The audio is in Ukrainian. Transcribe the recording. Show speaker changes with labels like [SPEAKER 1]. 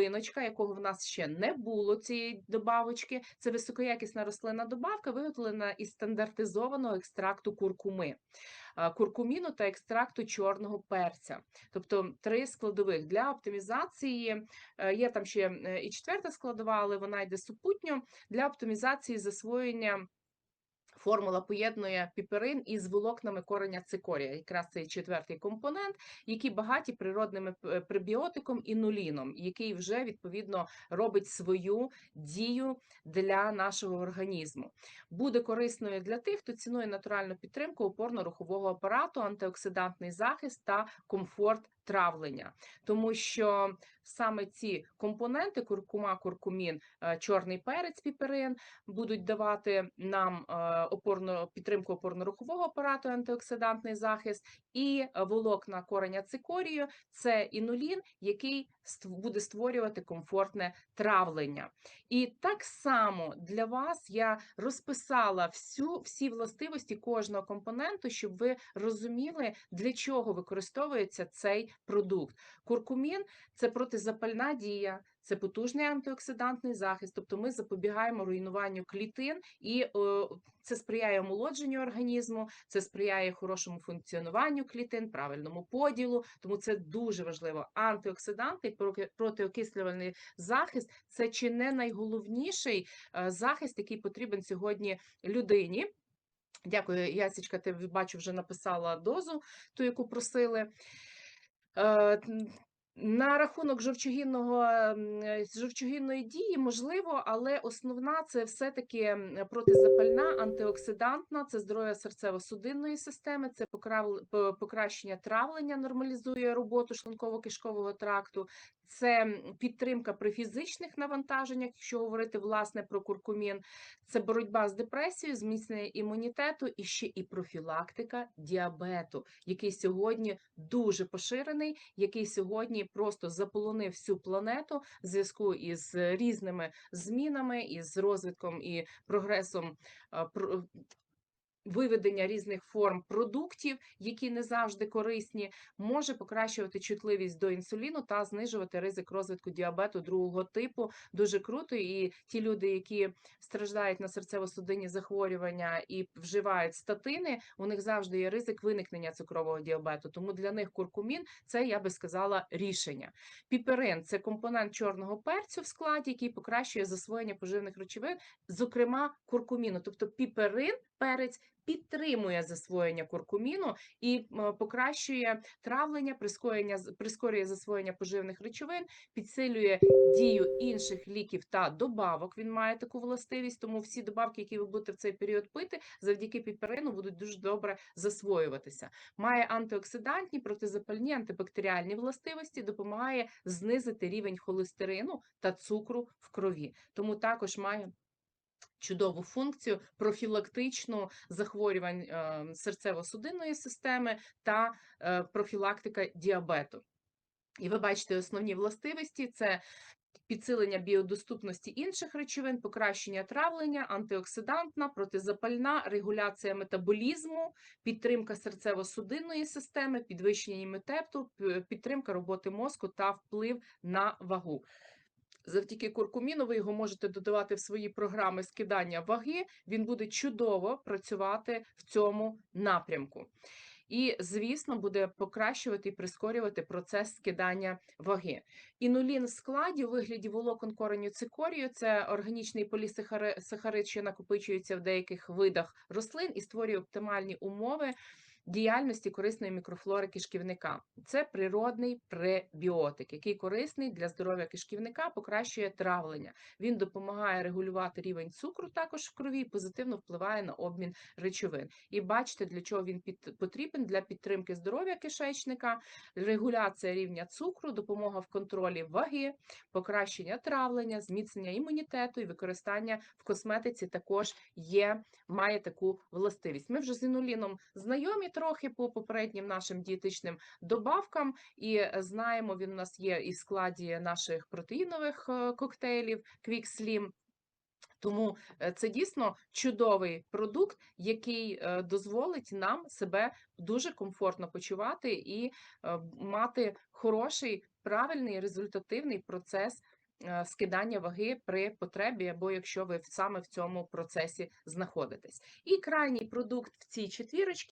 [SPEAKER 1] новиночка, якого в нас ще не було цієї добавочки. Це високоякісна рослинна добавка, виготовлена із стандартизованого екстракту куркуми. Куркуміну та екстракту чорного перця, тобто три складових для оптимізації. е, Є там ще е, і четверта складова, але вона йде супутньо для оптимізації засвоєння Формула поєднує піперин із волокнами кореня цикорія, якраз цей четвертий компонент, який багаті природними п- пребіотиком і нуліном, який вже відповідно робить свою дію для нашого організму. Буде корисною для тих, хто цінує натуральну підтримку опорно-рухового апарату, антиоксидантний захист та комфорт травлення, тому що саме ці компоненти куркума, куркумін, е, чорний перець, піперин будуть давати нам е, опорно підтримку опорно-рухового апарату, антиоксидантний захист, і волокна кореня цикорію це інулін, який буде створювати комфортне травлення. І так само для вас я розписала всю всі властивості кожного компоненту, щоб ви розуміли, для чого використовується цей продукт. Куркумін це протизапальна дія, це потужний антиоксидантний захист, тобто ми запобігаємо руйнуванню клітин, і е, це сприяє омолодженню організму, це сприяє хорошому функціонуванню клітин, правильному поділу. Тому це дуже важливо. Антиоксиданти, протиокислювальний захист це чи не найголовніший е, захист, який потрібен сьогодні людині. Дякую, Ясічка. Ти бачу, вже написала дозу, ту, яку просили. Е, На рахунок жовчогінного е, жовчогінної дії можливо, але основна це все-таки протизапальна, антиоксидантна, це здоров'я серцево-судинної системи, це покращення травлення, нормалізує роботу шлунково-кишкового тракту, це підтримка при фізичних навантаженнях, якщо говорити власне про куркумін, це боротьба з депресією, зміцнення імунітету і ще і профілактика діабету, який сьогодні дуже поширений, який сьогодні просто заполонив всю планету в зв'язку із різними змінами, із розвитком і прогресом Виведення різних форм продуктів, які не завжди корисні, може покращувати чутливість до інсуліну та знижувати ризик розвитку діабету другого типу. Дуже круто. І ті люди, які страждають на серцево-судинні захворювання і вживають статини, у них завжди є ризик виникнення цукрового діабету. Тому для них куркумін це я би сказала рішення. Піперин це компонент чорного перцю в складі, який покращує засвоєння поживних речовин, зокрема куркуміну. Тобто піперин, перець підтримує засвоєння куркуміну і покращує травлення, прискорення прискорює засвоєння поживних речовин, підсилює дію інших ліків та добавок. Він має таку властивість, тому всі добавки, які ви будете в цей період пити, завдяки піперину будуть дуже добре засвоюватися. Має антиоксидантні, протизапальні, антибактеріальні властивості, допомагає знизити рівень холестерину та цукру в крові. Тому також має чудову функцію профілактичну захворювань е, серцево-судинної системи та е, профілактика діабету. І ви бачите основні властивості: це підсилення біодоступності інших речовин, покращення травлення, антиоксидантна, протизапальна, регуляція метаболізму, підтримка серцево-судинної системи, підвищення імунітету, п- підтримка роботи мозку та вплив на вагу. Завдяки куркуміну ви його можете додавати в свої програми скидання ваги. Він буде чудово працювати в цьому напрямку. І, звісно, буде покращувати і прискорювати процес скидання ваги. Інулін в складі у вигляді волокон кореню цикорію це органічний полісахарид, що накопичується в деяких видах рослин і створює оптимальні умови діяльності корисної мікрофлори кишківника. Це природний пребіотик, який корисний для здоров'я кишківника, покращує травлення. Він допомагає регулювати рівень цукру також в крові, позитивно впливає на обмін речовин. І бачите, для чого він під, потрібен для підтримки здоров'я кишечника, регуляція рівня цукру, допомога в контролі ваги, покращення травлення, зміцнення імунітету і використання в косметиці також є, має таку властивість. Ми вже з інуліном знайомі трохи по попереднім нашим дієтичним добавкам, і е, знаємо, він у нас є і в складі наших протеїнових е, коктейлів Quick Slim. Тому е, це дійсно чудовий продукт, який дозволить нам себе дуже комфортно почувати і мати хороший, правильний результативний процес скидання ваги при потребі, або якщо ви саме в цьому процесі знаходитесь. І крайній продукт в цій четвірочці